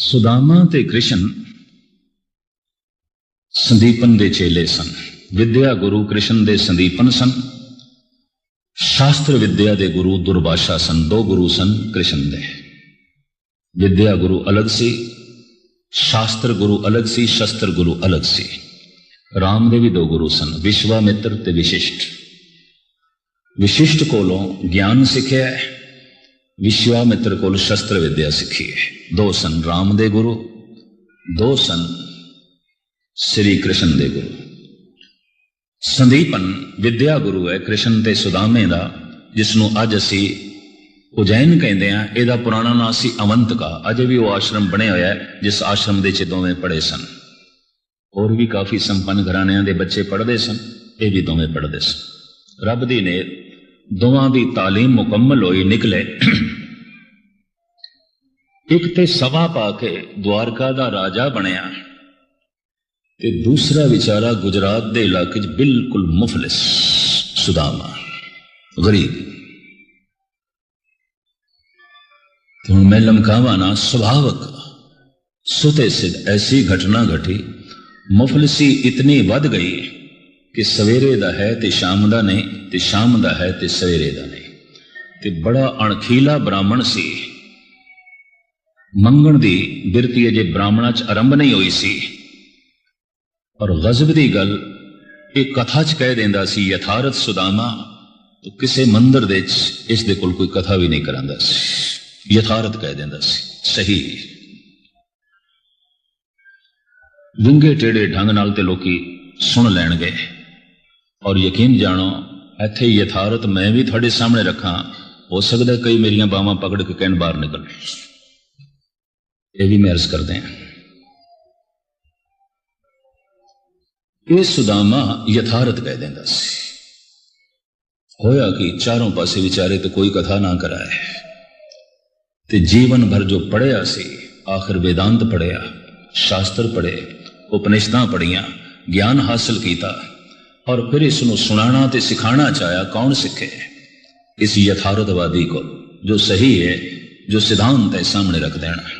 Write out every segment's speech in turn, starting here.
ਸੁਦਾਮਾ ਤੇ ਕ੍ਰਿਸ਼ਨ ਸੰਦੀਪਨ ਦੇ ਚੇਲੇ ਸਨ। ਵਿਦਿਆ ਗੁਰੂ ਕ੍ਰਿਸ਼ਨ ਦੇ ਸੰਦੀਪਨ ਸਨ। ਸ਼ਾਸਤਰ ਵਿਦਿਆ ਦੇ ਗੁਰੂ ਦੁਰਵਾਸ਼ਾ ਸਨ। ਦੋ ਗੁਰੂ ਸਨ ਕ੍ਰਿਸ਼ਨ ਦੇ। ਵਿਦਿਆ ਗੁਰੂ ਅਲੱਗ ਸੀ, ਸ਼ਾਸਤਰ ਗੁਰੂ ਅਲੱਗ ਸੀ, ਸ਼ਸਤਰ ਗੁਰੂ ਅਲੱਗ ਸੀ। ਰਾਮ ਦੇ ਵੀ ਦੋ ਗੁਰੂ ਸਨ, ਵਿਸ਼ਵਾਮਿੱਤਰ ਤੇ ਵਿਸ਼ਿਸ਼ਟ। ਵਿਸ਼ਿਸ਼ਟ ਕੋਲੋਂ ਗਿਆਨ ਸਿੱਖਿਆ ਵਿਸ਼ਵਾਮਿੱਤਰ ਕੋਲ ਸ਼ਸਤਰ ਵਿਦਿਆ ਸਿੱਖੀ ਹੈ ਦੋ ਸਨ ਰਾਮ ਦੇ ਗੁਰੂ ਦੋ ਸਨ ਸ੍ਰੀ ਕ੍ਰਿਸ਼ਨ ਦੇ ਗੁਰੂ ਸੰਦੀਪਨ ਵਿਦਿਆ ਗੁਰੂ ਹੈ ਕ੍ਰਿਸ਼ਨ ਤੇ ਸੁਦਾਮੇ ਦਾ ਜਿਸ ਨੂੰ ਅੱਜ ਅਸੀਂ ਉਜੈਨ ਕਹਿੰਦੇ ਆ ਇਹਦਾ ਪੁਰਾਣਾ ਨਾਮ ਸੀ ਅਵੰਤਕਾ ਅਜੇ ਵੀ ਉਹ ਆਸ਼ਰਮ ਬਣਿਆ ਹੋਇਆ ਹੈ ਜਿਸ ਆਸ਼ਰਮ ਦੇ ਚ ਦੋਵੇਂ ਪੜ੍ਹੇ ਸਨ ਹੋਰ ਵੀ ਕਾਫੀ ਸੰਪੰਨ ਘਰਾਣਿਆਂ ਦੇ ਬੱਚੇ ਪੜ੍ਹਦੇ ਸਨ ਇਹ ਵੀ ਦੋਵੇਂ ਪੜ੍ਹਦੇ ਸਨ ਰੱਬ ਦੀ ਨੇ ਦੋਵਾਂ ਦੀ تعلیم ਮੁਕੰਮਲ ਹੋਈ ਨਿਕਲੇ ਇੱਕ ਤੇ ਸਵਾ ਪਾ ਕੇ ਦਵਾਰਕਾ ਦਾ ਰਾਜਾ ਬਣਿਆ ਤੇ ਦੂਸਰਾ ਵਿਚਾਰਾ ਗੁਜਰਾਤ ਦੇ ਇਲਾਕੇ 'ਚ ਬਿਲਕੁਲ ਮੁਫਲਿਸ, ਸੁਦਾਮਾ, ਗਰੀਬ। ਤੇ ਹੁਣ ਮੈਂ ਲਮਕਾਵਾ ਨਾ, ਸੁਭਾਵਕ ਸੁਤੇ ਸਿਧ ਐਸੀ ਘਟਨਾ ਘਟੀ, ਮੁਫਲਸੀ ਇਤਨੀ ਵੱਧ ਗਈ ਕਿ ਸਵੇਰੇ ਦਾ ਹੈ ਤੇ ਸ਼ਾਮ ਦਾ ਨਹੀਂ, ਤੇ ਸ਼ਾਮ ਦਾ ਹੈ ਤੇ ਸਵੇਰੇ ਦਾ ਨਹੀਂ। ਤੇ ਬੜਾ ਅਣਖੀਲਾ ਬ੍ਰਾਹਮਣ ਸੀ। ਮੰਗਣ ਦੀ ਬਿਰਤੀ ਅਜੇ ਬ੍ਰਾਹਮਣਾਂ 'ਚ ਆਰੰਭ ਨਹੀਂ ਹੋਈ ਸੀ। ਔਰ ਗਜ਼ਬ ਦੀ ਗੱਲ ਇਹ ਕਥਾ 'ਚ ਕਹਿ ਦਿੰਦਾ ਸੀ, ਯਥਾਰਥ ਸੁਦਾਮਾ, ਤੇ ਕਿਸੇ ਮੰਦਰ ਦੇ 'ਚ ਇਸ ਦੇ ਕੋਲ ਕੋਈ ਕਥਾ ਵੀ ਨਹੀਂ ਕਰਾਂਦਾ ਸੀ। ਯਥਾਰਥ ਕਹਿ ਦਿੰਦਾ ਸੀ, ਸਹੀ। ਵਿੰਗੇ ਟੇੜੇ ਢੰਗ ਨਾਲ ਤੇ ਲੋਕੀ ਸੁਣ ਲੈਣਗੇ ਔਰ ਯਕੀਨ ਜਾਣੋ, ਇੱਥੇ ਯਥਾਰਥ ਮੈਂ ਵੀ ਤੁਹਾਡੇ ਸਾਹਮਣੇ ਰੱਖਾਂ, ਹੋ ਸਕਦਾ ਕਈ ਮੇਰੀਆਂ ਬਾਹਾਂ ਪਕੜ ਕੇ ਕਹਿਣ ਬਾਹਰ ਨਿਕਲ ਇਹ ਵੀ ਮੈਂ ਅਰਜ਼ ਕਰਦੇ ਹਾਂ। ਇਹ ਸੁਦਾਮਾ ਯਥਾਰਥ ਕਹਿ ਦਿੰਦਾ ਸੀ। ਹੋਇਆ ਕਿ ਚਾਰੋਂ ਪਾਸੇ ਵਿਚਾਰੇ ਤੇ ਕੋਈ ਕਥਾ ਨਾ ਕਰਾਏ। ਤੇ ਜੀਵਨ ਭਰ ਜੋ ਪੜਿਆ ਸੀ, ਆਖਰ ਵੇਦਾਂਤ ਪੜਿਆ ਸ਼ਾਸਤਰ ਪੜੇ ਉਪਨਿਸ਼ਦਾਂ ਪੜੀਆਂ ਗਿਆਨ ਹਾਸਲ ਕੀਤਾ, ਔਰ ਫਿਰ ਇਸ ਨੂੰ ਸੁਣਾਣਾ ਤੇ ਸਿਖਾਣਾ ਚਾਹਿਆ ਕੌਣ ਸਿੱਖੇ? ਇਸ ਯਥਾਰਥਵਾਦੀ ਕੋ ਜੋ ਸਹੀ ਹੈ, ਜੋ ਸਿਧਾਂਤ ਹੈ ਸਾਹਮਣੇ ਰੱਖ ਦੇਣਾ।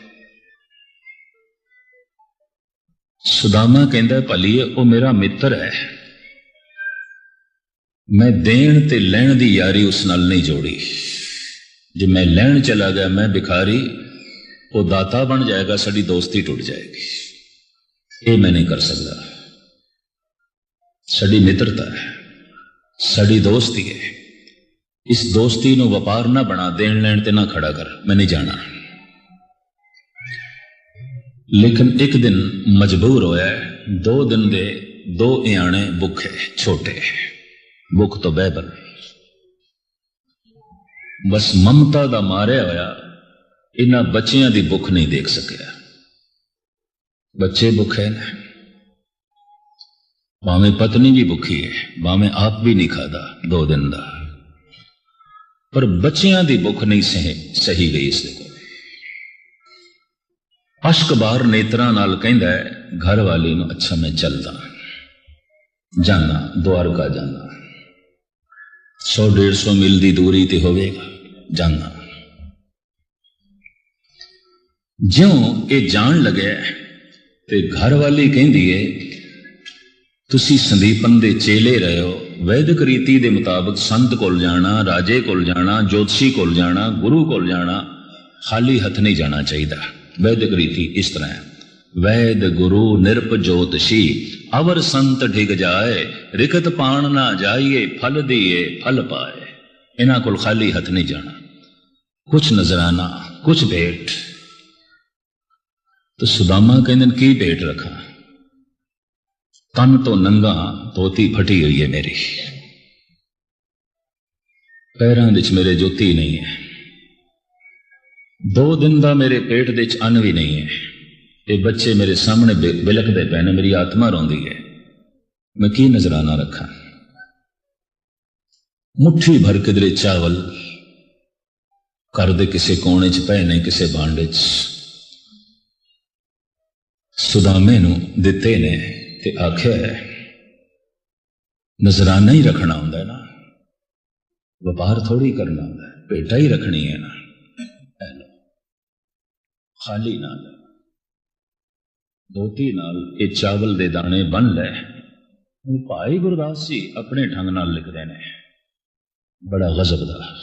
ਸੁਦਾਮਾ ਕਹਿੰਦਾ ਭਲੀਏ ਉਹ ਮੇਰਾ ਮਿੱਤਰ ਹੈ ਮੈਂ ਦੇਣ ਤੇ ਲੈਣ ਦੀ ਯਾਰੀ ਉਸ ਨਾਲ ਨਹੀਂ ਜੋੜੀ ਜੇ ਮੈਂ ਲੈਣ ਚਲਾ ਗਿਆ ਮੈਂ ਭਿਖਾਰੀ ਉਹ ਦਾਤਾ ਬਣ ਜਾਏਗਾ ਸਾਡੀ ਦੋਸਤੀ ਟੁੱਟ ਜਾਏਗੀ ਇਹ ਮੈਂ ਨਹੀਂ ਕਰ ਸਕਦਾ ਸਾਡੀ ਮਿੱਤਰਤਾ ਹੈ ਸਾਡੀ ਦੋਸਤੀ ਹੈ ਇਸ ਦੋਸਤੀ ਨੂੰ ਵਪਾਰ ਨਾ ਬਣਾ ਦੇਣ ਲੈਣ ਤੇ ਨਾ ਖੜਾ ਕਰ ਮੈਂ ਨਹੀਂ ਜਾਣਾ ਲੇਕਿਨ ਇੱਕ ਦਿਨ ਮਜਬੂਰ ਹੋਇਆ ਦੋ ਦਿਨ ਦੇ ਦੋ ਇਆਣੇ ਭੁੱਖੇ ਛੋਟੇ ਭੁੱਖ ਤੋਂ ਬਹਿਬਲ ਬਸ ਮਮਤਾ ਦਾ ਮਾਰਿਆ ਹੋਇਆ, ਇਹਨਾਂ ਬੱਚਿਆਂ ਦੀ ਭੁੱਖ ਨਹੀਂ ਦੇਖ ਸਕਿਆ। ਬੱਚੇ ਭੁੱਖੇ ਨੇ। ਭਾਵੇਂ ਪਤਨੀ ਵੀ ਭੁੱਖੀ ਹੈ, ਭਾਵੇਂ ਆਪ ਵੀ ਨਹੀਂ ਖਾਦਾ ਦੋ ਦਿਨ ਦਾ। ਪਰ ਬੱਚਿਆਂ ਦੀ ਭੁੱਖ ਨਹੀਂ ਸਹੀ ਸਹੀ ਗਈ ਇਸ ਦੇ ਕੋਲ ਅਸ਼ਕ ਬਾਹਰ ਨੇਤਰਾਂ ਨਾਲ ਕਹਿੰਦਾ ਹੈ, ਘਰ ਵਾਲੀ ਨੂੰ ਅੱਛਾ ਮੈਂ ਚੱਲਦਾ। ਜਾਣਾ ਦਵਾਰਕਾ ਜਾਣਾ 100 150 ਮੀਲ ਦੀ ਦੂਰੀ ਤੇ ਹੋਵੇਗਾ ਜਾਣਾ ਜਿਉਂ ਇਹ ਜਾਣ ਲੱਗਿਆ ਤੇ ਘਰ ਵਾਲੀ ਕਹਿੰਦੀ ਏ ਤੁਸੀਂ ਸੰਦੀਪਨ ਦੇ ਚੇਲੇ ਰਹੇ ਹੋ। ਵੈਦਿਕ ਰੀਤੀ ਦੇ ਮੁਤਾਬਕ ਸੰਤ ਕੋਲ ਜਾਣਾ, ਰਾਜੇ ਕੋਲ ਜਾਣਾ, ਜੋਤਸ਼ੀ ਕੋਲ ਜਾਣਾ, ਗੁਰੂ ਕੋਲ ਜਾਣਾ, ਖਾਲੀ ਹੱਥ ਨਹੀਂ ਜਾਣਾ ਚਾਹੀਦਾ। وید ریتی اس طرح۔ ہے وید گرو نرپ جوتشی اور سنت ڈگ جائے، رکت پان نہ جائیے، پھل دیئے، پھل پائے۔ انا کل خالی ہاتھ نہیں جانا۔ کچھ نظرانہ کچھ بیٹ تو سداما کہندن، کی بیٹ رکھا؟ تن تو ننگا توتی پھٹی ہوئی ہے میری۔ پیروں میرے جوتی نہیں ہے۔ ਦੋ ਦਿਨ ਦਾ ਮੇਰੇ ਪੇਟ ਦੇ ਵਿੱਚ ਅੰਨ ਵੀ ਨਹੀਂ ਹੈ। ਇਹ ਬੱਚੇ ਮੇਰੇ ਸਾਹਮਣੇ ਬਿ- ਬਿਲਕਦੇ ਪਏ ਨੇ, ਮੇਰੀ ਆਤਮਾ ਰੋਂਦੀ ਹੈ। ਮੈਂ ਕੀ ਨਜ਼ਰਾਨਾ ਰੱਖਾਂ? ਮੁੱਠੀ ਭਰ ਕਿਧਰੇ ਚਾਵਲ ਘਰ ਦੇ ਕਿਸੇ ਕੋਨੇ 'ਚ ਪਏ ਨੇ, ਕਿਸੇ ਬਾਂਡੇ 'ਚ। ਸੁਦਾਮੇ ਨੂੰ ਦਿੱਤੇ ਨੇ ਤੇ ਆਖਿਆ ਹੈ, ਨਜ਼ਰਾਨਾ ਹੀ ਰੱਖਣਾ ਹੁੰਦਾ ਨਾ। ਵਪਾਰ ਥੋੜੀ ਕਰਨਾ ਹੁੰਦਾ ਹੈ, ਭੇਟਾ ਹੀ ਰੱਖਣੀ ਹੈ ਨਾ। خالی نہ دھوتی نال یہ چاول دے دانے بن لے۔ ہوں پائی گرداس جی اپنے ڈھنگ نال لکھ رہے ہیں بڑا غزب دا۔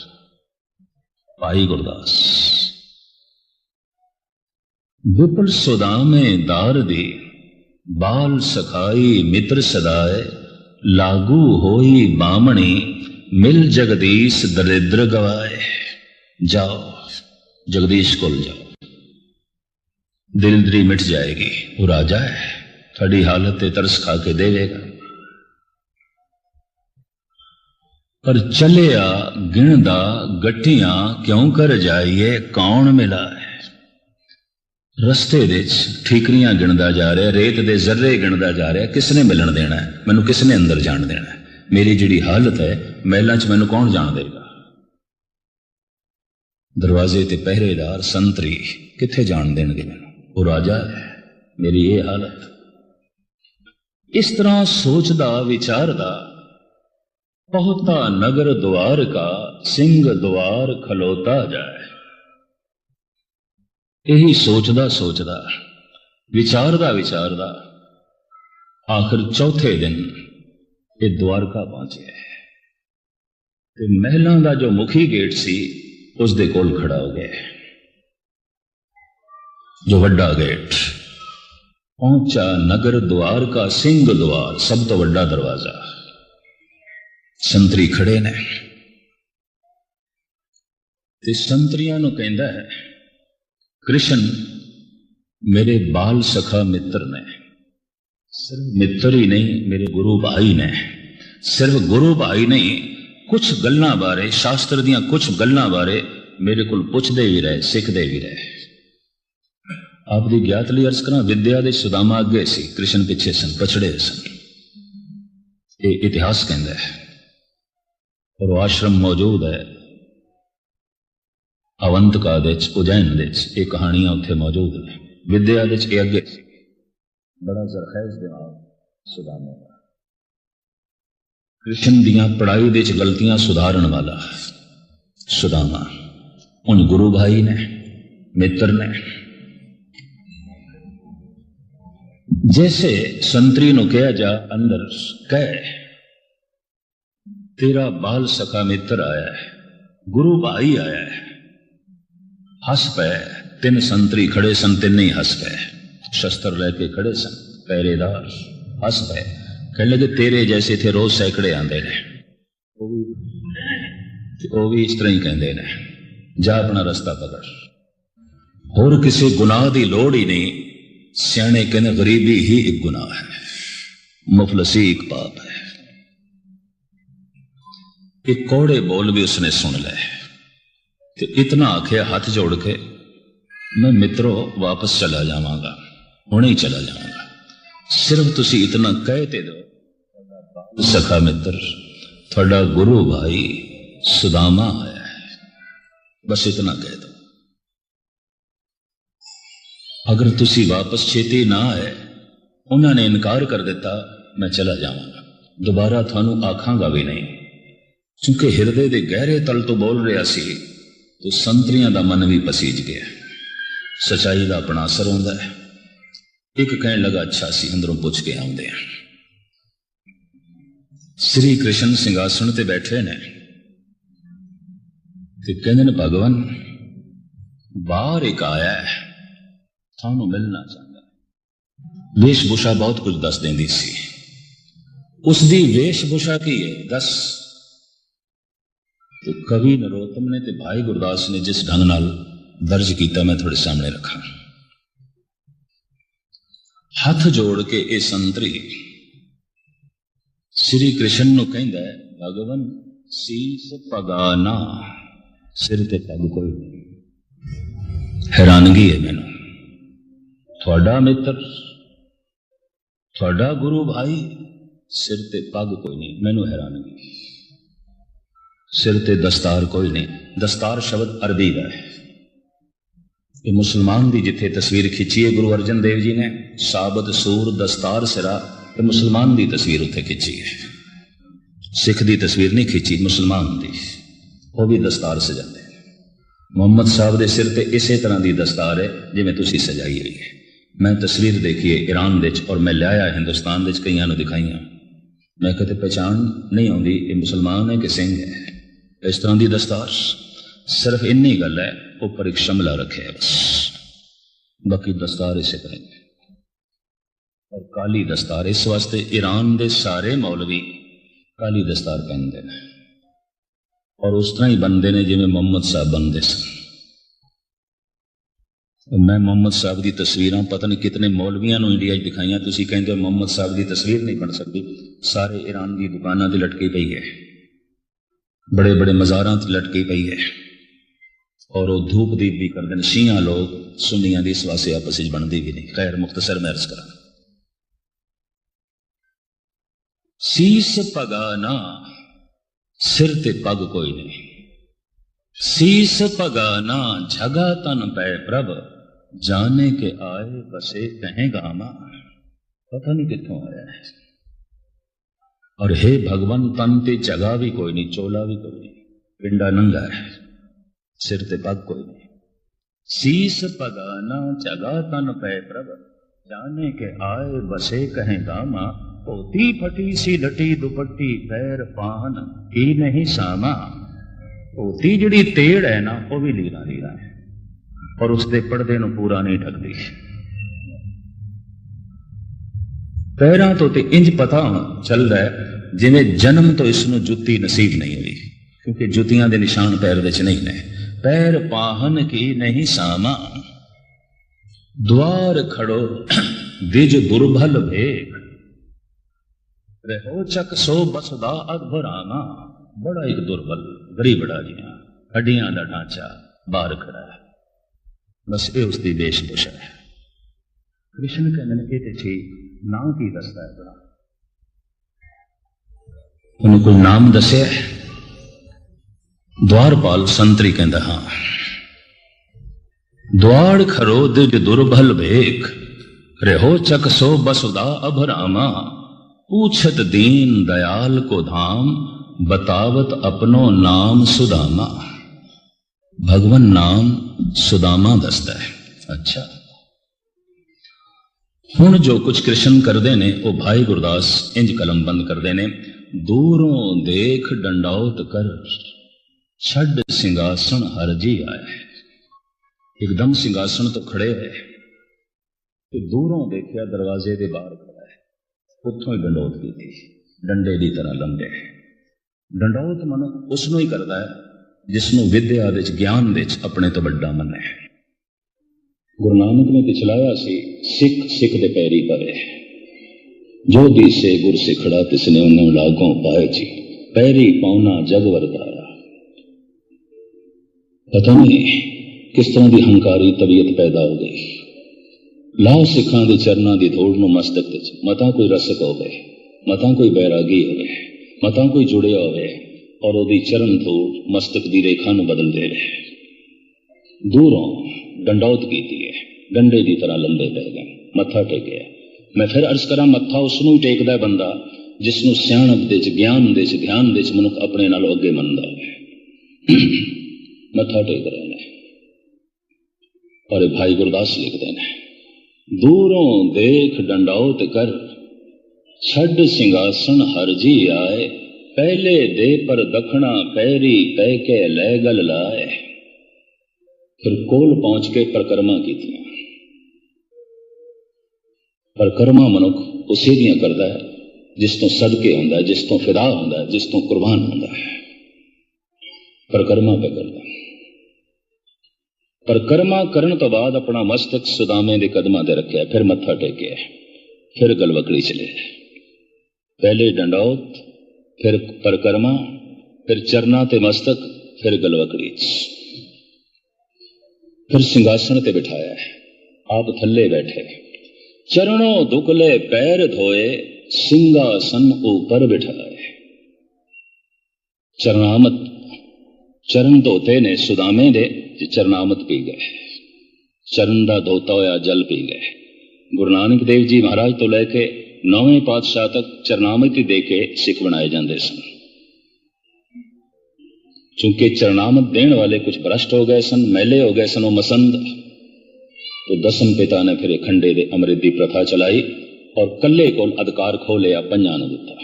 بھائی گرداس بپل سودام دار دی بال سکھائی متر سدائے لاگو ہوئی بامنی مل جگدیش دردر گوائے۔ جاؤ جگدیش کل جاؤ۔ ਦਿਲਦਰੀ ਮਿਟ ਜਾਏਗੀ। ਉਹ ਰਾਜਾ ਹੈ। ਤੁਹਾਡੀ ਹਾਲਤ ਤੇ ਤਰਸ ਖਾ ਕੇ ਦੇਵੇਗਾ। ਪਰ ਚੱਲਿਆ ਗਿਣਦਾ ਗੱਟੀਆਂ ਕਿਉਂ ਕਰ ਜਾਈਏ, ਕੌਣ ਮਿਲਾ ਹੈ? ਰਸਤੇ ਵਿੱਚ ਠੀਕਰੀਆਂ ਗਿਣਦਾ ਜਾ ਰਿਹਾ, ਰੇਤ ਦੇ ਜ਼ਰਰੇ ਗਿਣਦਾ ਜਾ ਰਿਹਾ ਕਿਸ ਨੇ ਮਿਲਣ ਦੇਣਾ ਹੈ? ਮੈਨੂੰ ਕਿਸ ਨੇ ਅੰਦਰ ਜਾਣ ਦੇਣਾ ਹੈ? ਮੇਰੀ ਜਿਹੜੀ ਹਾਲਤ ਹੈ, ਮਹਿਲਾਂ 'ਚ ਮੈਨੂੰ ਕੌਣ ਜਾਣ ਦੇਗਾ? ਦਰਵਾਜ਼ੇ ਤੇ ਪਹਿਰੇਦਾਰ ਸੰਤਰੀ ਕਿੱਥੇ ਜਾਣ ਦੇਣਗੇ ਮੈਨੂੰ? ਉਹ ਰਾਜਾ ਹੈ, ਮੇਰੀ ਇਹ ਹਾਲਤ। ਇਸ ਤਰ੍ਹਾਂ ਸੋਚਦਾ, ਵਿਚਾਰਦਾ, ਬਹੁਤਾ ਨਗਰ ਦੁਆਰ ਕਾ ਸਿੰਘ ਦੁਆਰ ਖਲੋਤਾ ਜਾਏ। ਇਹੀ ਸੋਚਦਾ ਸੋਚਦਾ, ਵਿਚਾਰਦਾ ਵਿਚਾਰਦਾ, ਆਖਰ ਚੌਥੇ ਦਿਨ ਇਹ ਦੁਆਰਕਾ ਪਹੁੰਚਿਆ ਤੇ ਮਹਿਲਾਂ ਦਾ ਜੋ ਮੁਖੀ ਗੇਟ ਸੀ ਉਸ ਦੇ ਕੋਲ ਖੜਾ ਹੋ ਗਿਆ ਜੋ ਵੱਡਾ ਗੇਟ ਪਹੁੰਚਾ ਨਗਰ ਦੁਆਰ ਕਾ ਸਿੰਘ ਦੁਆਰ ਸਭ ਤੋਂ ਵੱਡਾ ਦਰਵਾਜ਼ਾ ਸੰਤਰੀ ਖੜੇ ਨੇ ਤੇ ਸੰਤਰੀਆਂ ਨੂੰ ਕਹਿੰਦਾ ਹੈ ਕ੍ਰਿਸ਼ਨ ਮੇਰੇ ਬਾਲ ਸਖਾ ਮਿੱਤਰ ਨੇ ਸਿਰਫ ਮਿੱਤਰ ਹੀ ਨਹੀਂ ਮੇਰੇ ਗੁਰੂ ਭਾਈ ਨੇ ਸਿਰਫ ਗੁਰੂ ਭਾਈ ਨਹੀਂ ਕੁਝ ਗੱਲਾਂ ਬਾਰੇ ਸ਼ਾਸਤਰ ਦੀਆਂ ਕੁਝ ਗੱਲਾਂ ਬਾਰੇ ਮੇਰੇ ਕੋਲ ਪੁੱਛਦੇ ਵੀ ਰਹੇ ਸਿੱਖਦੇ ਵੀ ਰਹੇ ਆਪ ਦੀ ਗਿਆਤ ਲਈ ਅਰਜ਼ ਕਰਾਂ, ਵਿਦਿਆ ਦੇ ਸੁਦਾਮਾ ਅੱਗੇ ਸੀ, ਕ੍ਰਿਸ਼ਨ ਪਿੱਛੇ ਸਨ, ਪਛੜੇ ਸਨ। ਇਹ ਇਤਿਹਾਸ ਕਹਿੰਦਾ ਹੈ, ਔਰ ਆਸ਼ਰਮ ਮੌਜੂਦ ਹੈ। ਅਵੰਤਕਾ ਦੇ ਚ ਉਜੈਨ ਦੇ ਚ ਇਹ ਕਹਾਣੀਆਂ ਉੱਥੇ ਮੌਜੂਦ ਨੇ। ਵਿਦਿਆ ਦੇ ਚ ਇਹ ਅੱਗੇ ਬੜਾ ਜ਼ਰਖੈਜ਼ ਦਿਮਾਗ ਸੁਦਾਮਾ ਦਾ ਕ੍ਰਿਸ਼ਨ ਦੀਆਂ ਪੜਾਈ ਦੇ ਚ ਗਲਤੀਆਂ ਸੁਧਾਰਨ ਵਾਲਾ ਸੁਦਾਮਾ। ਉਨ ਗੁਰੂ ਭਾਈ ਨੇ, ਮਿੱਤਰ ਨੇ جیسے سنتری جا اندر کہہ تیرا بال سکا متر آیا ہے، گرو بھائی آیا ہے۔ ہنس پے، تین سنتری کھڑے سن، تین نہیں ہس پے۔ شستر لے کے کھڑے سن پہرے دار ہس پے، کہنے لگے تیرے جیسے تھے روز سینکڑے آتے نے۔ وہ بھی اس طرح ہی کہندے نے۔ جا اپنا رستہ پکڑ۔ اور کسی گناہ دی لوڑ ہی نہیں۔ سیانے کہنے غریبی ہی ایک گناہ ہے۔ مفلسی ایک پاپ ہے۔ ایک کوڑے بول بھی اس نے سن لے۔ تو اتنا آخیا ہاتھ جوڑ کے میں مترو واپس چلا جاواں گا۔ ہوں ہی چلا جاواں گا۔ صرف تسی اتنا کہتے دو۔ سکھا متر، تھوڑا گرو بھائی سداما ہے۔ بس اتنا کہہ دو ਅਗਰ ਤੁਸੀਂ ਵਾਪਸ ਛੇਤੀ ਨਾ ਆਏ, ਉਹਨਾਂ ਨੇ ਇਨਕਾਰ ਕਰ ਦਿੱਤਾ, ਮੈਂ ਚਲਾ ਜਾਵਾਂਗਾ। ਦੁਬਾਰਾ ਤੁਹਾਨੂੰ ਆਖਾਂਗਾ ਵੀ ਨਹੀਂ। ਕਿਉਂਕਿ ਹਿਰਦੇ ਦੇ ਗਹਿਰੇ ਤਲ ਤੋਂ ਬੋਲ ਰਿਹਾ ਸੀ, ਤੋ ਸੰਤਰੀਆਂ ਦਾ ਮਨ ਵੀ ਪਸੀਜ ਗਿਆ। ਸਚਾਈ ਦਾ ਆਪਣਾ ਅਸਰ ਹੁੰਦਾ ਹੈ। ਇੱਕ ਕਹਿਣ ਲੱਗਾ, ਅੱਛਾ ਸੀ ਅੰਦਰੋਂ ਪੁੱਛ ਕੇ ਆਉਂਦੇ ਆ ਸ੍ਰੀ ਕ੍ਰਿਸ਼ਨ ਸਿੰਘਾਸਣ ਤੇ ਬੈਠੇ ਨੇ। ਤੇ ਕਹਿੰਦੇ ਨੇ, ਭਗਵਾਨ, ਬਾਹਰ ਇੱਕ ਆਇਆ ਹੈ। ਤੁਹਾਨੂੰ ਮਿਲਣਾ ਚਾਹੁੰਦਾ ਹੈ ਵੇਸ਼ ਭੂਸ਼ਾ ਬਹੁਤ ਕੁਝ ਦੱਸ ਦਿੰਦੀ ਸੀ ਉਸ ਦੀ ਵੇਸ਼ ਭੂਸ਼ਾ ਕੀ ਹੈ ਦੱਸ ਤੇ ਕਵੀ ਨਰੋਤਮ ਨੇ ਤੇ ਭਾਈ ਗੁਰਦਾਸ ਨੇ ਜਿਸ ਢੰਗ ਨਾਲ ਦਰਜ ਕੀਤਾ ਮੈਂ ਤੁਹਾਡੇ ਸਾਹਮਣੇ ਰੱਖਾਂ ਹੱਥ ਜੋੜ ਕੇ ਇਹ ਸੰਤਰੀ ਸ੍ਰੀ ਕ੍ਰਿਸ਼ਨ ਨੂੰ ਕਹਿੰਦਾ ਹੈ ਭਗਵਨ ਸੀਸ ਪਗਾਨਾ ਸਿਰ ਤੇ ਪੱਗ ਕੋਈ ਨਹੀਂ ਹੈਰਾਨਗੀ ਹੈ ਮੈਨੂੰ ਤੁਹਾਡਾ ਮਿੱਤਰ, ਤੁਹਾਡਾ ਗੁਰੂ ਭਾਈ ਸਿਰ ਤੇ ਪੱਗ ਕੋਈ ਨਹੀਂ, ਮੈਨੂੰ ਹੈਰਾਨਗੀ ਸਿਰ ਤੇ ਦਸਤਾਰ ਕੋਈ ਨਹੀਂ, ਦਸਤਾਰ ਸ਼ਬਦ ਅਰਬੀ ਦਾ ਹੈ। ਇਹ ਮੁਸਲਮਾਨ ਦੀ ਜਿੱਥੇ ਤਸਵੀਰ ਖਿੱਚੀ ਹੈ, ਗੁਰੂ ਅਰਜਨ ਦੇਵ ਜੀ ਨੇ, ਸਾਬਤ ਸੂਰ, ਦਸਤਾਰ ਸਿਰਾ ਤੇ ਮੁਸਲਮਾਨ ਦੀ ਤਸਵੀਰ ਉੱਥੇ ਖਿੱਚੀ ਹੈ। ਸਿੱਖ ਦੀ ਤਸਵੀਰ ਨਹੀਂ ਖਿੱਚੀ, ਮੁਸਲਮਾਨ ਦੀ, ਉਹ ਵੀ ਦਸਤਾਰ ਸਜਾਉਂਦੇ ਮੁਹੰਮਦ ਸਾਹਿਬ ਦੇ ਸਿਰ ਤੇ ਇਸੇ ਤਰ੍ਹਾਂ ਦੀ ਦਸਤਾਰ ਹੈ, ਜਿਵੇਂ ਤੁਸੀਂ ਸਜਾਈ ਹੋਈ ਹੈ। میں تصویر دیکھیے ایران دچ اور میں لیا ہندوستان دچ کئی نو دکھائیاں۔ میں کہتے پہچان نہیں آتی یہ مسلمان ہے کہ سنگھ ہے اس طرح دی دستار، صرف انی گل ہے، اوپر ایک شملہ رکھے بس۔ باقی دستار اسے کریں۔ گے اور کالی دستار اس واسطے ایران دے سارے مولوی کالی دستار پہنتے ہیں۔ اور اس طرح ہی بنتے ہیں جی محمد صاحب بنتے سن۔ میں محمد صاحب کی تصویر پتہ نہیں کتنے مولویاں انڈیا دکھائیاں تھی کہتے محمد صاحب کی تصویر نہیں بن سکتی سارے ایران کی دکانوں سے لٹکی پئی ہے۔ بڑے بڑے مزاراں لٹکی پئی ہے۔ اور وہ دھوپ دیپ بھی کرتے ہیں شیاں لوگ سنیاں دی اس آپس بنتی بھی نہیں۔ خیر، مختصر میں عرض کرا سیس پگانا سر پگ کوئی نہیں۔ سیس پگانا جگہ تن پے پرب۔ جانے کے آئے بسے کہیں گاما، پتہ نہیں کتوں آیا ہے۔ اور ہے بھگوان تنتی جگا بھی کوئی نہیں چولا بھی کوئی نہیں، پنڈا ننگا ہے، سر تے پگ کوئی نہیں۔ سیس پگانا جگا تن پے پرب، جانے کے آئے بسے کہیں گاما۔ پوتی پھٹی سی لٹی، دوپٹی پیر پان، کی نہیں ساما۔ پوتی جڑی تیڑ ہے نا، وہ بھی لیرا لیرا ہے۔ اور اس دے پردے نو پورا نہیں ٹھکدی پیراں تو تے انج پتا چل رہا ہے، جویں جنم تو اس نو جُتی نصیب نہیں ہوئی، کیونکہ جُتیاں دے نشان پیر وچ نہیں نے۔ پیر پاہن کی نہیں ساما۔ دوار کھڑو، وج بربھل بھیگ۔ رہو چک سو بسدا اکبرانا بڑا ایک دربل گری بڑا جیاں، ہڈیاں دا ڈھانچہ باہر کھڑا ہے۔ ਦਾ ਢਾਂਚਾ ਬਾਹਰ ਖੜਾ ਹੈ ਬਸ ਇਹ ਉਸ ਦੀ ਵੇਸ਼ਭੂਸ਼ਾ ਹੈ ਕ੍ਰਿਸ਼ਨ ਕਹਿੰਦੇ ਨੇ ਇਹ ਤੇ ਠੀਕ ਨਾਮ ਕੀ ਦੱਸਦਾ ਹੈ ਬੜਾ ਉਹਨੂੰ ਕੋਈ ਨਾਮ ਦੱਸਿਆ ਦਵਾਰਪਾਲ ਸੰਤਰੀ ਕਹਿੰਦਾ ਹਾਂ द्वार खरो दिज दुर्बल भेख रहो चक सो बसुदा अभरामा पूछत दीन दयाल को धाम बतावत अपनो नाम सुदामा भगवन नाम ਸੁਦਾਮਾ ਦੱਸਦਾ ਹੈ। ਅੱਛਾ। ਹੁਣ ਜੋ ਕੁਝ ਕ੍ਰਿਸ਼ਨ ਕਰਦੇ ਨੇ, ਉਹ ਭਾਈ ਗੁਰਦਾਸ ਇੰਜ ਕਲਮ ਬੰਦ ਕਰਦੇ ਨੇ, ਦੂਰੋਂ ਦੇਖ ਡੰਡਾਉਤ ਕਰ, ਛੱਡ ਸਿੰਘਾਸਣ ਹਰ ਜੀ ਆਇਆ ਇੱਕਦਮ ਸਿੰਘਾਸਣ ਤੋਂ ਖੜੇ ਹੋਏ। ਤੇ ਦੂਰੋਂ ਦੇਖਿਆ ਦਰਵਾਜ਼ੇ ਦੇ ਬਾਹਰ ਖੜਾ ਹੈ। ਉੱਥੋਂ ਹੀ ਡੰਡੋਤ ਕੀਤੀ। ਡੰਡੇ ਦੀ ਤਰ੍ਹਾਂ ਲੰਬੇ ਡੰਡੋਤ ਮਨ ਉਸ ਨੂੰ ਹੀ ਕਰਦਾ ਹੈ। ਜਿਸ ਨੂੰ ਵਿਦਿਆ ਵਿੱਚ, ਗਿਆਨ ਵਿੱਚ ਆਪਣੇ ਤੋਂ ਵੱਡਾ ਮੰਨੇ ਗੁਰੂ ਨਾਨਕ ਨੇ ਪਿਛਲਾਇਆ ਸੀ, ਸਿੱਖ ਸਿੱਖ ਦੇ ਪੈਰੀ ਪਵੇ ਜੋ ਦੀਸੇ ਗੁਰ ਸਿਖੜਾ, ਤਿਸਨੇ ਉਹਨੂੰ ਲਾਗੋਂ ਪਾਏ ਜੀ। ਪੈਰੀ ਪਾਉਣਾ ਜਗ ਵਰਤਾਇਆ। ਪਤਾ ਨਹੀਂ ਕਿਸ ਤਰ੍ਹਾਂ ਦੀ ਹੰਕਾਰੀ ਤਬੀਅਤ ਪੈਦਾ ਹੋ ਗਈ। ਲਾਓ ਸਿੱਖਾਂ ਦੇ ਚਰਨਾਂ ਦੀ ਧੂੜ ਨੂੰ ਮਸਤਕ ਤੇ ਮਤਾ ਕੋਈ ਰਸਕ ਹੋਵੇ, ਮਤਾ ਕੋਈ ਬੈਰਾਗੀ ਹੋਵੇ, ਮਤਾ ਕੋਈ ਜੁੜਿਆ ਹੋਵੇ ਔਰ ਉਹਦੀ ਚਰਨ ਤੋਂ ਮਸਤਕ ਦੀ ਰੇਖਾ ਨੂੰ ਬਦਲਦੇ ਰਹੇ। ਦੂਰੋਂ ਡੰਡੌਤ ਕੀਤੀ ਹੈ। ਡੰਡੇ ਦੀ ਤਰ੍ਹਾਂ ਲੰਬੇ ਪੈ ਗਏ। ਮੱਥਾ ਟੇਕਿਆ। ਮੈਂ ਫਿਰ ਅਰਜ਼ ਕਰਾਂ, ਮੱਥਾ ਉਸ ਨੂੰ ਹੀ ਟੇਕਦਾ ਬੰਦਾ, ਜਿਸ ਨੂੰ ਸਿਆਣਪ ਦੇ ਚ ਗਿਆਨ ਦੇ ਚ ਧਿਆਨ ਦੇ ਚ ਮਨੁੱਖ ਆਪਣੇ ਨਾਲੋਂ ਅੱਗੇ ਮੰਨਦਾ ਹੋਵੇ ਮੱਥਾ ਟੇਕ ਰਹੇ ਨੇ। ਔਰ ਇਹ ਭਾਈ ਗੁਰਦਾਸ ਲਿਖਦੇ ਨੇ, ਦੂਰੋਂ ਦੇਖ ਡੰਡੌਤ ਕਰ, ਛੱਡ ਸਿੰਘਾਸਣ ਹਰਜੀ ਆਏ ਪਹਿਲੇ ਦੇ ਪਰ ਦਖਣਾ ਪੈਰੀ ਕਹਿ ਕੇ ਲੈ ਗਲ ਲਾਏ ਫਿਰ ਕੋਲ ਪਹੁੰਚ ਕੇ ਪ੍ਰਕਰਮਾ ਕੀਤੀਆਂ। ਪ੍ਰਕਰਮਾ ਮਨੁੱਖ ਉਸੇ ਦੀਆਂ ਕਰਦਾ ਹੈ, ਜਿਸ ਤੋਂ ਸਦਕੇ ਹੁੰਦਾ ਜਿਸ ਤੋਂ ਫਿਦਾ ਹੁੰਦਾ ਜਿਸ ਤੋਂ ਕੁਰਬਾਨ ਹੁੰਦਾ ਹੈ। ਪ੍ਰਕਰਮਾ ਪੇ ਕਰਦਾ। ਪ੍ਰਕਰਮਾ ਕਰਨ ਤੋਂ ਬਾਅਦ ਆਪਣਾ ਮਸਤਕ ਸੁਦਾਮੇ ਦੇ ਕਦਮਾਂ ਤੇ ਰੱਖਿਆ, ਫਿਰ ਮੱਥਾ ਟੇਕਿਆ, ਫਿਰ ਗਲਵਕੜੀ ਚਲੇ। ਪਹਿਲੇ ਡੰਡੌਤ ਫਿਰ ਪ੍ਰਕਰਮਾ, ਫਿਰ ਚਰਨਾ ਤੇ ਮਸਤਕ, ਫਿਰ ਗਲਵਕੜੀ। ਫਿਰ ਸਿੰਘਾਸਣ ਤੇ ਬਿਠਾਇਆ ਹੈ, ਆਪ ਥੱਲੇ ਬੈਠੇ। ਚਰਣੋਂ ਦੁਕਲੇ ਪੈਰ ਧੋਏ, ਸਿੰਘਾਸਨ ਉਪਰ ਬਿਠਾਏ ਚਰਨਾਮਤ, ਚਰਨ ਧੋਤੇ ਨੇ ਸੁਦਾਮੇ ਦੇ ਚਰਨਾਮਤ ਪੀ ਗਏ। ਚਰਨ ਦਾ ਧੋਤਾ ਹੋਇਆ ਜਲ ਪੀ ਗਏ। ਗੁਰੂ ਨਾਨਕ ਦੇਵ ਜੀ ਮਹਾਰਾਜ ਤੋਂ ਲੈ ਕੇ ਨੌਵੇਂ ਪਾਤਸ਼ਾਹ ਤੱਕ ਚਰਨਾਮਤ ਹੀ ਦੇ ਕੇ ਸਿੱਖ ਬਣਾਏ ਜਾਂਦੇ ਸਨ चूंकि चरणामत देने वाले कुछ भ्रष्ट हो गए सन मैले हो गए सन वो मसंद तो दसम पिता ने फिर खंडे दे अमृत की प्रथा चलाई और कल्ले को अधिकार खो लिया पंजा ने दिता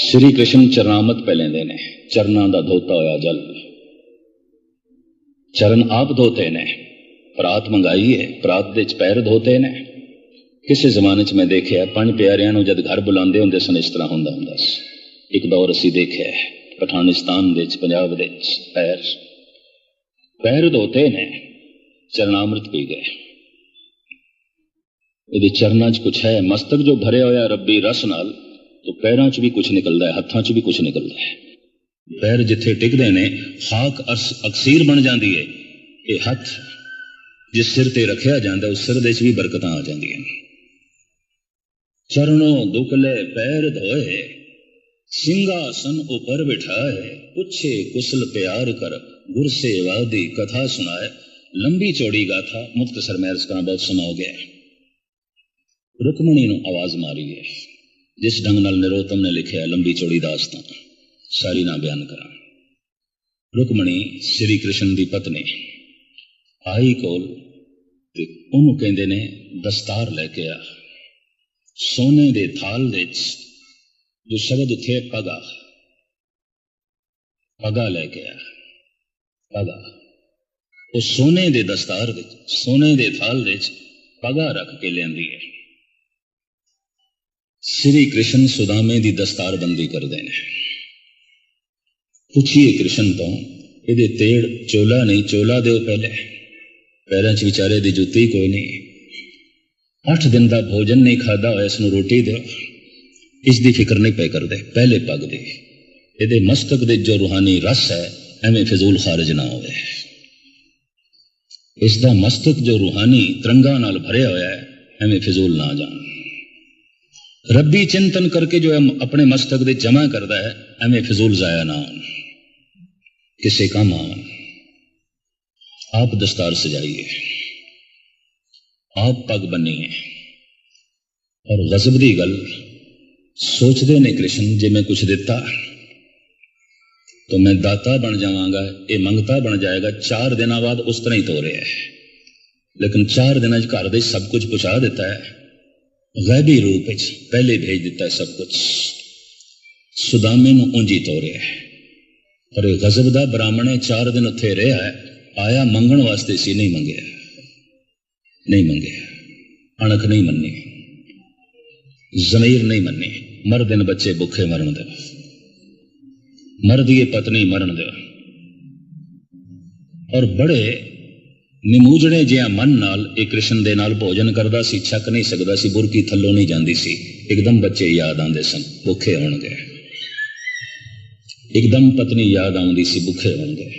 श्री कृष्ण चरणामत पह लेंदे ने चरना का धोता होया जल चरण आप धोते ने परात मंगाई है परात दे पैर धोते ने ਕਿਸੇ ਜ਼ਮਾਨੇ 'ਚ ਮੈਂ ਦੇਖਿਆ ਪੰਜ ਪਿਆਰਿਆਂ ਨੂੰ ਜਦ ਘਰ ਬੁਲਾਉਂਦੇ ਹੁੰਦੇ ਸਨ ਇਸ ਤਰ੍ਹਾਂ ਹੁੰਦਾ ਹੁੰਦਾ ਸੀ ਇੱਕ ਦੌਰ ਅਸੀਂ ਦੇਖਿਆ ਪਠਾਨਿਸਤਾਨ ਵਿੱਚ ਪੰਜਾਬ ਦੇ ਵਿੱਚ ਪੈਰ ਪੈਰ ਧੋਤੇ ਨੇ ਚਰਨਾਮ੍ਰਿਤ ਪੀ ਗਏ ਇਹਦੇ ਚਰਨਾਂ 'ਚ ਕੁਝ ਹੈ ਮਸਤਕ ਜੋ ਭਰਿਆ ਹੋਇਆ ਰੱਬੀ ਰਸ ਨਾਲ तो ਪੈਰਾਂ 'ਚ ਵੀ ਕੁਝ ਨਿਕਲਦਾ ਹੈ ਹੱਥਾਂ 'ਚ ਵੀ ਕੁਝ ਨਿਕਲਦਾ ਹੈ ਪੈਰ ਜਿੱਥੇ ਟਿਕਦੇ ਨੇ ਖਾਕ ਅਕਸੀਰ ਬਣ ਜਾਂਦੀ ਹੈ ਇਹ ਹੱਥ ਜਿਸ ਸਿਰ ਤੇ ਰੱਖਿਆ ਜਾਂਦਾ ਉਸ ਸਿਰ ਦੇ 'ਚ ਵੀ ਬਰਕਤਾਂ ਆ ਜਾਂਦੀਆਂ ਚਰਨੋਂ ਦੁਕਲੇ ਪੈਰ ਧੋਏ सिंहासन ऊपर बिठाए पूछे कुशल प्यार कर गुर से वादी कथा सुनाए लंबी चौड़ी गाथा मुख्तसर में अर्ज करना बहुत समा हो गया रुकमणी ਨੂੰ ਆਵਾਜ਼ ਮਾਰੀ ਹੈ ਜਿਸ ਢੰਗ ਨਾਲ ਨਿਰੋਤਮ ਨੇ ਲਿਖਿਆ ਲੰਬੀ ਚੌੜੀ ਦਾਸਤਾਨ ਸਾਰੀ ਨਾ ਬਿਆਨ ਕਰਾਂ ਰੁਕਮਣੀ ਸ੍ਰੀ ਕ੍ਰਿਸ਼ਨ ਦੀ ਪਤਨੀ ਆਈ ਕੋਲ ਤੇ ਉਹਨੂੰ ਕਹਿੰਦੇ ਨੇ ਦਸਤਾਰ ਲੈ ਕੇ ਆ ਸੋਨੇ ਦੇ ਥਾਲ ਦੇ ਵਿੱਚ ਜੋ ਸ਼ਬਦ ਉੱਥੇ ਪਗਾ ਪਗਾ ਲੈ ਕੇ ਆ ਪਗਾ ਉਹ ਸੋਨੇ ਦੇ ਦਸਤਾਰ ਵਿੱਚ ਸੋਨੇ ਦੇ ਥਾਲ ਵਿੱਚ ਪਗਾ ਰੱਖ ਕੇ ਲਿਆਂਦੀ ਹੈ ਸ੍ਰੀ ਕ੍ਰਿਸ਼ਨ ਸੁਦਾਮੇ ਦੀ ਦਸਤਾਰਬੰਦੀ ਕਰਦੇ ਨੇ ਪੁੱਛੀਏ ਕ੍ਰਿਸ਼ਨ ਤੋਂ ਇਹਦੇ ਤੇੜ ਚੋਲਾ ਨਹੀਂ ਚੋਲਾ ਦਿਓ ਪਹਿਲੇ ਪੈਰਾਂ 'ਚ ਵਿਚਾਰੇ ਦੀ ਜੁੱਤੀ ਕੋਈ ਨਹੀਂ 8 ਦਿਨ ਦਾ ਭੋਜਨ ਨਹੀਂ ਖਾਦਾ ਹੋਇਆ ਇਸ ਨੂੰ ਰੋਟੀ ਦਿਓ ਇਸ ਦੀ ਫਿਕਰ ਨਹੀਂ ਪੈ ਕਰਦੇ ਪਹਿਲੇ ਪੱਗ ਦੇ ਇਹਦੇ ਮਸਤਕ ਦੇ ਜੋ ਰੂਹਾਨੀ ਰਸ ਹੈ ਐਵੇਂ ਫਜ਼ੂਲ ਖਾਰਜ ਨਾ ਹੋਵੇ ਇਸ ਦਾ ਮਸਤਕ ਜੋ ਰੂਹਾਨੀ ਤਰੰਗਾ ਨਾਲ ਭਰਿਆ ਹੋਇਆ ਹੈ ਐਵੇਂ ਫਜ਼ੂਲ ਨਾ ਜਾਣ ਰੱਬੀ ਚਿੰਤਨ ਕਰਕੇ ਜੋ ਆਪਣੇ ਮਸਤਕ ਦੇ ਜਮਾ ਕਰਦਾ ਹੈ ਐਵੇਂ ਫਜ਼ੂਲ ਜ਼ਾਇਆ ਨਾ ਹੋਣ ਕਿਸੇ آپ پگ بنی ہے اور غزب کی گل سوچتے نے کرشن جی میں کچھ دیتا تو میں داتا بن جاگا یہ منگتا بن جائے گا، چار دن بعد اس طرح ہی تو رہا ہے۔ لیکن چار دن گھر دے سب کچھ پہنچا دیتا ہے۔ غیبی روپ پہلے بھیج دیتا ہے سب کچھ۔ سدامے نو اونجی تو رہا ہے۔ اور غزب کا براہمن چار دن اتنے رہا ہے، آیا منگن واسطے سی نہیں منگیا ਮੰਗਿਆ ਨਹੀਂ ਮੰਗਿਆ ਅਣਖ ਨਹੀਂ ਮੰਨੀ ਜ਼ਮੀਰ ਨਹੀਂ ਮੰਨੀ ਮਰ ਦਿਨ ਬੱਚੇ ਭੁੱਖੇ ਮਰਨ ਦੇ ਮਰਦੀ ਪਤਨੀ ਮਰਨ ਦੇ ਔਰ ਬੜੇ ਨਿਮੂਜਣੇ ਜਿਹਾ ਮਨ ਨਾਲ ਇਹ ਕ੍ਰਿਸ਼ਨ ਦੇ ਨਾਲ ਭੋਜਨ ਕਰਦਾ ਸੀ ਛੱਕ ਨਹੀਂ ਸਕਦਾ ਸੀ ਬੁਰਕੀ ਥੱਲੋਂ ਨਹੀਂ ਜਾਂਦੀ ਸੀ ਇੱਕਦਮ ਬੱਚੇ ਯਾਦ ਆਉਂਦੇ ਸਨ ਭੁੱਖੇ ਹੋਣਗੇ ਇੱਕਦਮ ਪਤਨੀ ਯਾਦ ਆਉਂਦੀ ਸੀ ਭੁੱਖੇ ਹੋਣਗੇ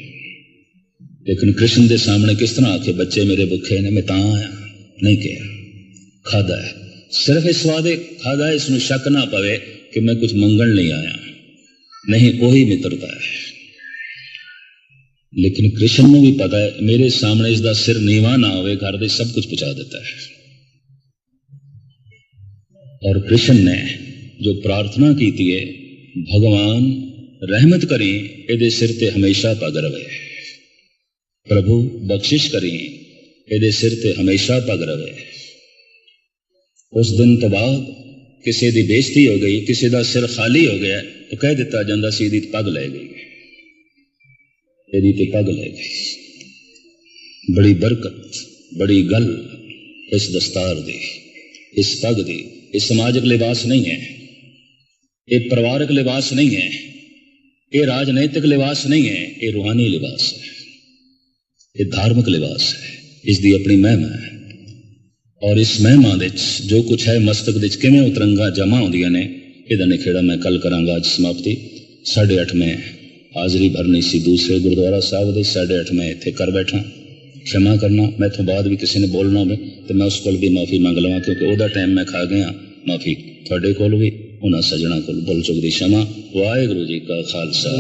ਲੇਕਿਨ ਕ੍ਰਿਸ਼ਨ ਦੇ ਸਾਹਮਣੇ ਕਿਸ ਤਰ੍ਹਾਂ ਆਖੇ ਬੱਚੇ ਮੇਰੇ ਭੁੱਖੇ ਨੇ ਮੈਂ ਤਾਂ ਆਇਆ نہیں کیا کھادا ہے صرف اس وعدے کھادا ہے اس میں شک نہ پوے کہ میں کچھ منگن نہیں آیا نہیں وہی مترتا ہے لیکن کرشن نے بھی پتا ہے میرے سامنے اس کا سر نیواں نہ ہوئے گھر دے سب کچھ پہنچا دیتا ہے اور کرشن نے جو پرارتھنا کی ہے بھگوان رحمت کریں یہ سر تے ہمیشہ پگ رہے پربھو بخشش کریں ਇਹਦੇ ਸਿਰ ਤੇ ਹਮੇਸ਼ਾ ਪਗ ਰਵੇ ਉਸ ਦਿਨ ਤੋਂ ਬਾਅਦ ਕਿਸੇ ਦੀ ਬੇਇੱਜ਼ਤੀ ਹੋ ਗਈ ਕਿਸੇ ਦਾ ਸਿਰ ਖਾਲੀ ਹੋ ਗਿਆ ਤਾਂ ਕਹਿ ਦਿੱਤਾ ਜਾਂਦਾ ਸੀ ਇਹਦੀ ਪੱਗ ਲੈ ਗਈ ਇਹਦੀ ਤੇ ਪੱਗ ਲੈ ਗਈ ਬੜੀ ਬਰਕਤ ਬੜੀ ਗੱਲ ਇਸ ਦਸਤਾਰ ਦੀ ਇਸ ਪੱਗ ਦੀ ਇਹ ਸਮਾਜਿਕ ਲਿਬਾਸ ਨਹੀਂ ਹੈ ਇਹ ਪਰਿਵਾਰਕ ਲਿਬਾਸ ਨਹੀਂ ਹੈ ਇਹ ਰਾਜਨੀਤਿਕ ਲਿਬਾਸ ਨਹੀਂ ਹੈ ਇਹ ਰੂਹਾਨੀ ਲਿਬਾਸ ਹੈ ਇਹ ਧਾਰਮਿਕ ਲਿਬਾਸ ਹੈ ਇਸ ਦੀ ਆਪਣੀ ਮਹਿਮਾ ਹੈ। ਔਰ ਇਸ ਮਹਿਮਾ ਦੇ ਵਿੱਚ ਜੋ ਕੁਝ ਹੈ, ਮਸਤਕ ਦੇ ਵਿੱਚ ਕਿਵੇਂ ਉਤਰੰਗਾ ਜਮਾ ਹੁੰਦੀਆਂ ਨੇ, ਇਹਦਾ ਨਿਖੇੜਾ ਮੈਂ ਕੱਲ ਕਰਾਂਗਾ ਅੱਜ ਸਮਾਪਤੀ। 8:30ਵੇਂ ਹਾਜ਼ਰੀ ਭਰਨੀ ਸੀ ਦੂਸਰੇ ਗੁਰਦੁਆਰਾ ਸਾਹਿਬ ਦੇ 8:30ਵੇਂ ਇੱਥੇ ਕਰ ਬੈਠਾ। ਖਿਮਾ ਕਰਨਾ ਮੈਂ ਤੋਂ ਬਾਅਦ ਵੀ ਕਿਸੇ ਨੇ ਬੋਲਣਾ ਹੋਵੇ, ਤੇ ਮੈਂ ਉਸ ਕੋਲ ਵੀ ਮਾਫੀ ਮੰਗ ਲਵਾਂ, ਕਿਉਂਕਿ ਉਹਦਾ ਟਾਈਮ ਮੈਂ ਖਾ ਗਿਆ। ਮਾਫੀ ਤੁਹਾਡੇ ਕੋਲ ਵੀ, ਉਹਨਾਂ ਸਜਣਾ ਕੋਲ ਬੁਲ ਚੁੱਕ ਦੀ ਸ਼ਮਾ ਵਾਹਿਗੁਰੂ ਜੀ ਕਾ ਖਾਲਸਾ।